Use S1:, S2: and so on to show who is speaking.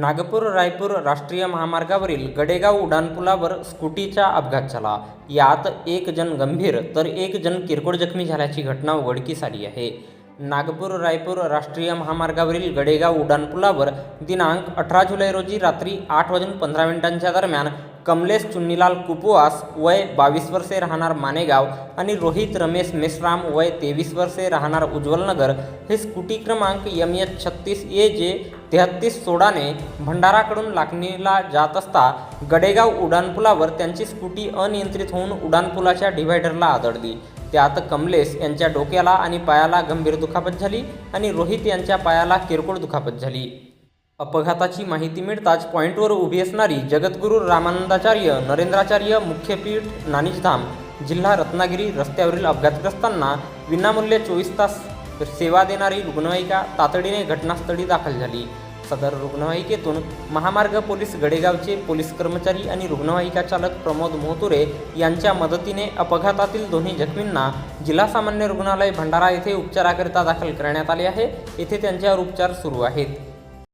S1: नागपूर रायपूर राष्ट्रीय महामार्गावरील गडेगाव उड्डाणपुलावर स्कूटीचा अपघात झाला. यात एक जण गंभीर तर एक जण किरकोळ जखमी झाल्याची घटना उघडकीस आली आहे. नागपूर रायपूर राष्ट्रीय महामार्गावरील गडेगाव उड्डाणपुलावर दिनांक अठरा जुलै रोजी रात्री आठ वाजून पंधरा मिनिटांच्या दरम्यान कमलेश चुन्नीलाल कुपवास वय बावीस वर्षे राहणार मानेगाव आणि रोहित रमेश मेश्राम वय तेवीस वर्षे राहणार उज्ज्वलनगर. हे स्कूटी क्रमांक यम एच छत्तीस ए जे तेहत्तीस सोळाने भंडाराकडून लाखणीला जात असता गडेगाव उड्डाणपुलावर त्यांची स्कूटी अनियंत्रित होऊन उड्डाणपुलाच्या डिव्हायडरला आदळली. त्यात कमलेश यांच्या डोक्याला आणि पायाला गंभीर दुखापत झाली आणि रोहित यांच्या पायाला किरकोळ दुखापत झाली. अपघाताची माहिती मिळताच पॉईंटवर उभी असणारी जगद्गुरू रामानंदाचार्य नरेंद्राचार्य मुख्यपीठ नानिजधाम जिल्हा रत्नागिरी रस्त्यावरील अपघातग्रस्तांना विनामूल्य चोवीस तास सेवा देणारी रुग्णवाहिका तातडीने घटनास्थळी दाखल झाली. सदर रुग्णवाहिकेतून महामार्ग पोलीस गडेगावचे पोलीस कर्मचारी आणि रुग्णवाहिका चालक प्रमोद मोहतुरे यांच्या मदतीने अपघातातील दोन्ही जखमींना जिल्हा सामान्य रुग्णालय भंडारा येथे उपचाराकरिता दाखल करण्यात आले आहे. येथे त्यांच्यावर उपचार सुरू आहेत.